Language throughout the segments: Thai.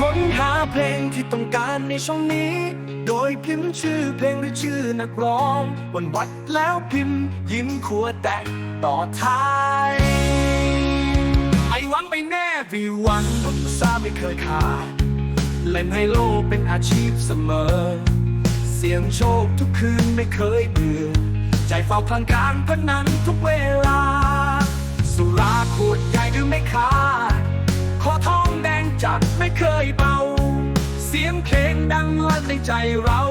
ค้นหาเพลงที่ต้องการในช่องนี้ โดยพิมพ์ชื่อเพลงหรือชื่อนักร้องบนวัดแล้วพิมพ์ ยิ้มขัวแตกต่อท้ายไอหวังไปแน่วิวันซาไม่เคยขาดเล่นไฮโลกเป็นอาชีพเสมอ เสียงโชคทุกคืนไม่เคยเบื่อ ใจเฝ้าพลังการพนันทุกเวลา สุราขวดใหญ่ดื่มไม่ขาด งจัดไม่เคยเบา เสียงเพลงดังลั่นในใจเรา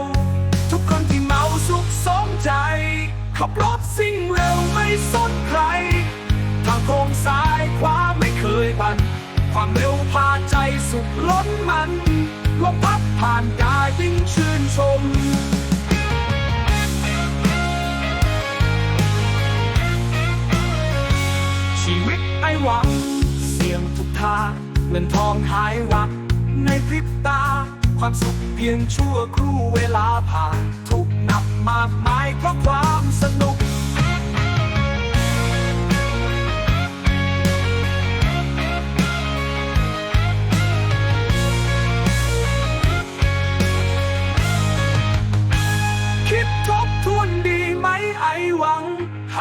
ทุกคนที่เมาสุขสมใจ ขับรถสิ่งเร็วไม่สนใคร ทางโค้งซ้ายขวาไม่เคยบัน ความเร็วพาใจสุดล้นมันลมพัดผ่านกายยิ่งชื่นชมชีวิตไอหวัง เสียงทุกทาง เงินทองหายวับในพริบตา ความสุขเพียงชั่วครู่เวลาผ่านทุกนับมากมายเพราะความสนุก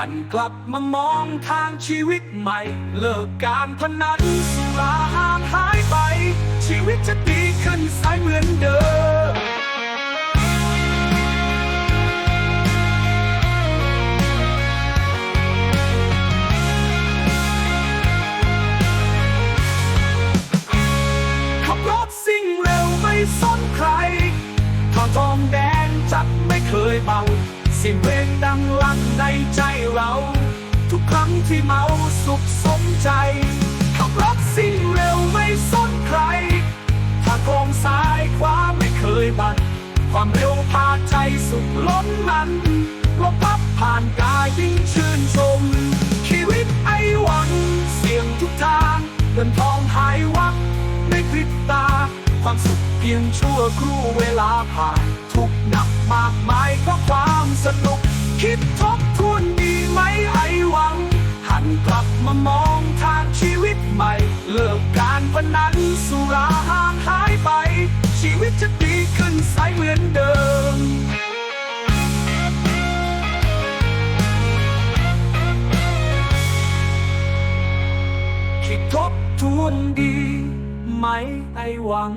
หันกลับมามองทางชีวิตใหม่ เลิกการพนันสุราห่างหายไป ชีวิตจะดีขึ้นสายเหมือนเดิมขับรถสิ่งเร็วไม่สนใครทองทองแดงจัดไม่เคยเบา เสียงเพลงดังลั่นในใจเรา ทุกครั้งที่เมาสุขสมใจขับรถสิ่งเร็วไม่สนใคร ถ้าโค้งซ้ายขวาไม่เคยบันความเร็วพาใจสุดล้นมันลมพับผ่านกายยิ่งชื่นชม ชีวิตไอหวัง เสี่ยงทุกทางเงินทองหายวับในพริบตา ความสุขเพียงชั่วครู่เวลาผ่านทุก คิดทบทวนดีไหมไอหวัง หันกลับมามองทางชีวิตใหม่ เลิกการพนันสุราห่างหายไป ชีวิตจะดีขึ้นใสเหมือนเดิม คิดทบทวนดีไหมไอหวัง